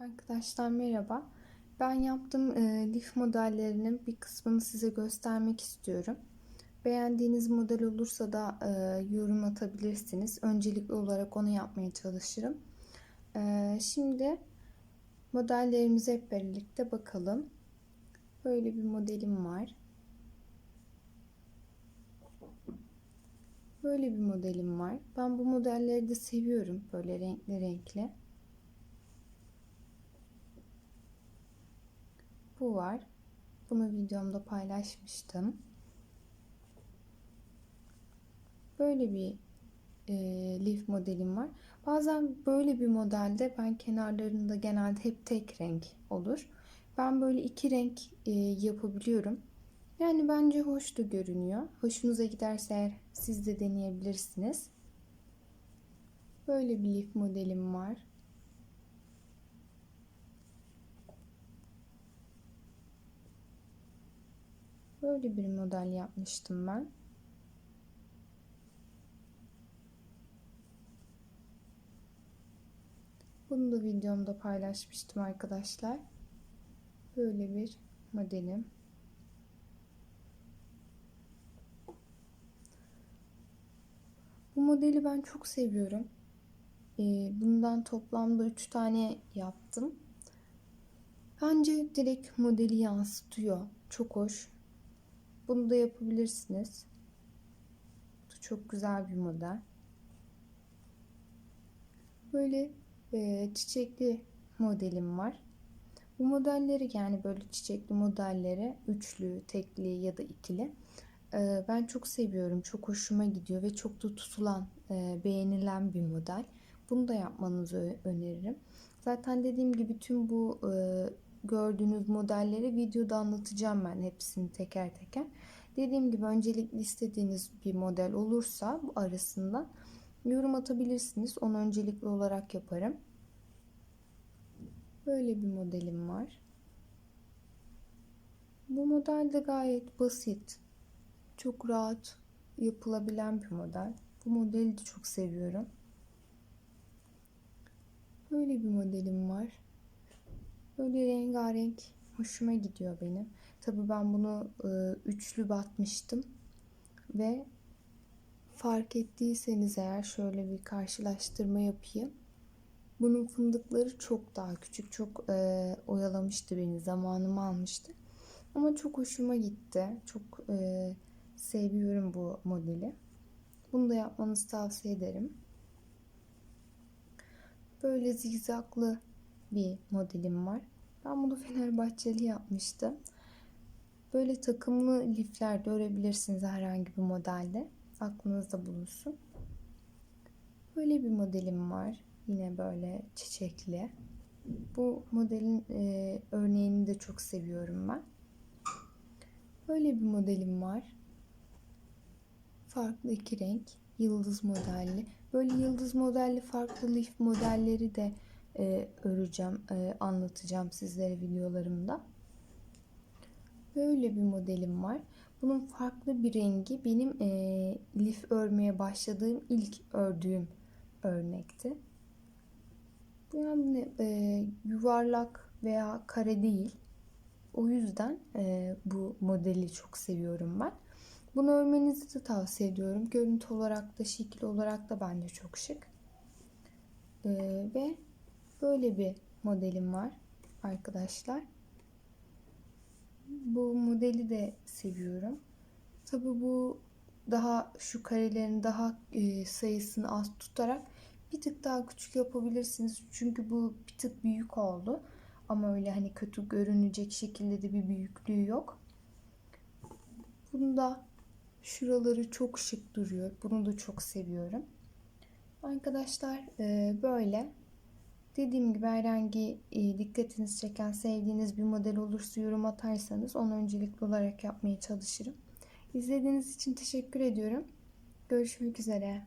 Arkadaşlar merhaba. Ben yaptığım e, lif modellerinin bir kısmını size göstermek istiyorum. Beğendiğiniz model olursa da e, yorum atabilirsiniz. Öncelikli olarak onu yapmaya çalışırım. E, şimdi modellerimize hep birlikte bakalım. Böyle bir modelim var. Böyle bir modelim var. Ben bu modelleri de seviyorum. Böyle renkli renkli. Bu var. Bunu videomda paylaşmıştım. Böyle bir e, lif modelim var. Bazen böyle bir modelde ben kenarlarında genelde hep tek renk olur. Ben böyle iki renk e, yapabiliyorum. Yani bence hoş da görünüyor. Hoşunuza giderse eğer siz de deneyebilirsiniz. Böyle bir lif modelim var. Böyle bir model yapmıştım ben. Bunu da videomda paylaşmıştım arkadaşlar. Böyle bir modelim. Bu modeli ben çok seviyorum. Ee, bundan toplamda 3 tane yaptım. Bence direkt modeli yansıtıyor. Çok hoş. Bunu da yapabilirsiniz. Bu çok güzel bir model. Böyle e, çiçekli modelim var. Bu modelleri yani böyle çiçekli modelleri üçlü, tekli ya da ikili e, ben çok seviyorum. Çok hoşuma gidiyor ve çok da tutulan, e, beğenilen bir model. Bunu da yapmanızı öneririm. Zaten dediğim gibi tüm bu e, gördüğünüz modelleri videoda anlatacağım ben hepsini teker teker. Dediğim gibi öncelikli istediğiniz bir model olursa bu arasından yorum atabilirsiniz. Onu öncelikli olarak yaparım. Böyle bir modelim var. Bu model de gayet basit. Çok rahat yapılabilen bir model. Bu modeli de çok seviyorum. Böyle bir modelim var. Böyle rengarenk hoşuma gidiyor benim. Tabi ben bunu e, üçlü batmıştım ve fark ettiyseniz eğer şöyle bir karşılaştırma yapayım. Bunun fındıkları çok daha küçük, çok e, oyalamıştı beni, zamanımı almıştı. Ama çok hoşuma gitti. Çok e, seviyorum bu modeli. Bunu da yapmanızı tavsiye ederim. Böyle zigzaklı bir modelim var. Ben bunu Fenerbahçeli yapmıştım. Böyle takımlı lifler de örebilirsiniz herhangi bir modelde. Aklınızda bulunsun. Böyle bir modelim var. Yine böyle çiçekli. Bu modelin e, örneğini de çok seviyorum ben. Böyle bir modelim var. Farklı iki renk. Yıldız modelli. Böyle yıldız modelli farklı lif modelleri de e, öreceğim, e, anlatacağım sizlere videolarımda. Böyle bir modelim var. Bunun farklı bir rengi benim e, lif örmeye başladığım ilk ördüğüm örnekti. Bu yani e, yuvarlak veya kare değil. O yüzden e, bu modeli çok seviyorum ben. Bunu örmenizi de tavsiye ediyorum. Görüntü olarak da şekil olarak da bence çok şık. E, ve Böyle bir modelim var arkadaşlar. Bu modeli de seviyorum. Tabi bu daha şu karelerin daha e, sayısını az tutarak bir tık daha küçük yapabilirsiniz. Çünkü bu bir tık büyük oldu. Ama öyle hani kötü görünecek şekilde de bir büyüklüğü yok. Bunda şuraları çok şık duruyor. Bunu da çok seviyorum. Arkadaşlar e, böyle Dediğim gibi herhangi e, dikkatinizi çeken, sevdiğiniz bir model olursa yorum atarsanız onu öncelikli olarak yapmaya çalışırım. İzlediğiniz için teşekkür ediyorum. Görüşmek üzere.